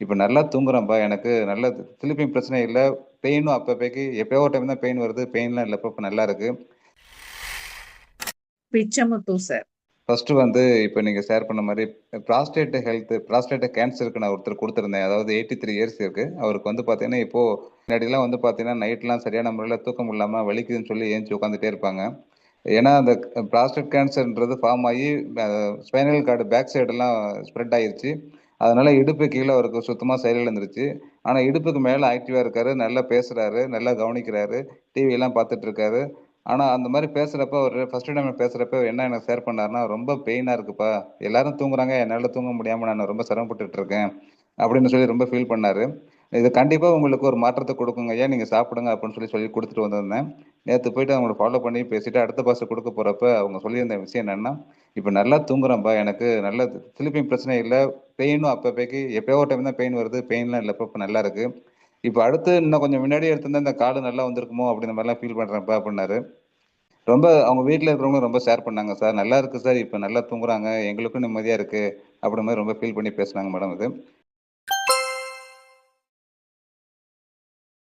இப்போ நல்லா தூங்குறேன்ப்பா. எனக்கு நல்ல ஸ்லீப்பிங் பிரச்சனை இல்ல. பெயினும் அப்பப்பைக்கு எப்பயோ ஒரு டைம் தான் பெயின் வருது. பெயின்லாம் இல்ல. இப்ப நல்லா இருக்கு. பிச்சமுத்து சார். ஃபர்ஸ்ட்டு வந்து இப்ப நீங்க ஷேர் பண்ண மாரி ப்ராஸ்டேட் ஹெல்த் ப்ராஸ்டேட் கேன்சருக்கு நான் ஒருத்தர் குடுத்திருந்தேன். அதாவது 83 இயர்ஸ் இருக்கு. அவருக்கு வந்து பார்த்தீங்கன்னா, இப்போ முன்னாடிலாம் வந்து பார்த்தீங்கன்னா, நைட்லாம் சரியான முறையில தூக்கம் இல்லாம வலிக்குதுன்னு சொல்லி எந்திச்சு உட்காந்துட்டே இருப்பாங்க. ஏன்னா, அந்த ப்ராஸ்டேட் கேன்சர்ன்றது ஃபார்ம் ஆகி ஸ்பைனல் கார்டு பேக் சைடெல்லாம் ஸ்ப்ரெட் ஆயிருச்சு. அதனால இடுப்பு கீழே அவருக்கு சுத்தமாக செயலிழந்துருச்சு. ஆனால் இடுப்புக்கு மேலே ஆக்டிவாக இருக்காரு. நல்லா பேசுகிறாரு நல்லா கவனிக்கிறாரு. டிவியெல்லாம் பார்த்துட்டு இருக்காரு. ஆனால் அந்த மாதிரி பேசுகிறப்ப அவர் ஃபர்ஸ்ட் டைம் பேசுறப்ப என்ன எனக்கு ஷேர் பண்ணாருன்னா, "ரொம்ப பெயினாக இருக்குப்பா. எல்லாரும் தூங்குறாங்க. என்னால் தூங்க முடியாமல் நான் ரொம்ப சிரமப்பட்டுட்டு இருக்கேன்." அப்படின்னு சொல்லி ரொம்ப ஃபீல் பண்ணார் இது கண்டிப்பாக உங்களுக்கு ஒரு மாற்றத்தை கொடுக்குங்க ஐயா நீங்கள் சாப்பிடுங்க அப்படின்னு சொல்லி சொல்லி கொடுத்துட்டு வந்திருந்தேன். நேற்று போயிட்டு அவங்கள ஃபாலோ பண்ணி பேசிட்டு அடுத்த பாஸ் கொடுக்க போகிறப்ப அவங்க சொல்லியிருந்த விஷயம் என்னென்னா இப்போ நல்லா தூங்குறேன்ப்பா. எனக்கு நல்ல ஸ்லீப்பிங் பிரச்சனை இல்லை பெயினும் அப்பப்பைக்கு எப்பயோ ஒரு டைம் தான் பெயின் வருது. பெயின்லாம் இல்லை இப்போ நல்லா இருக்கு. இப்போ அடுத்து இன்னும் கொஞ்சம் முன்னாடி எடுத்திருந்தா இந்த காடு நல்லா வந்திருக்குமோ அப்படின்ற மாதிரிலாம் ஃபீல் பண்றேன்ப்பா" அப்படின்னாரு. ரொம்ப அவங்க வீட்டில் இருக்கிறவங்களும் ரொம்ப ஷேர் பண்ணாங்க சார். "நல்லா இருக்கு சார். இப்போ நல்லா தூங்குறாங்க. எங்களுக்கும் நிம்மதியா இருக்கு." அப்படின்னு மாதிரி ரொம்ப ஃபீல் பண்ணி பேசுனாங்க மேடம் இது.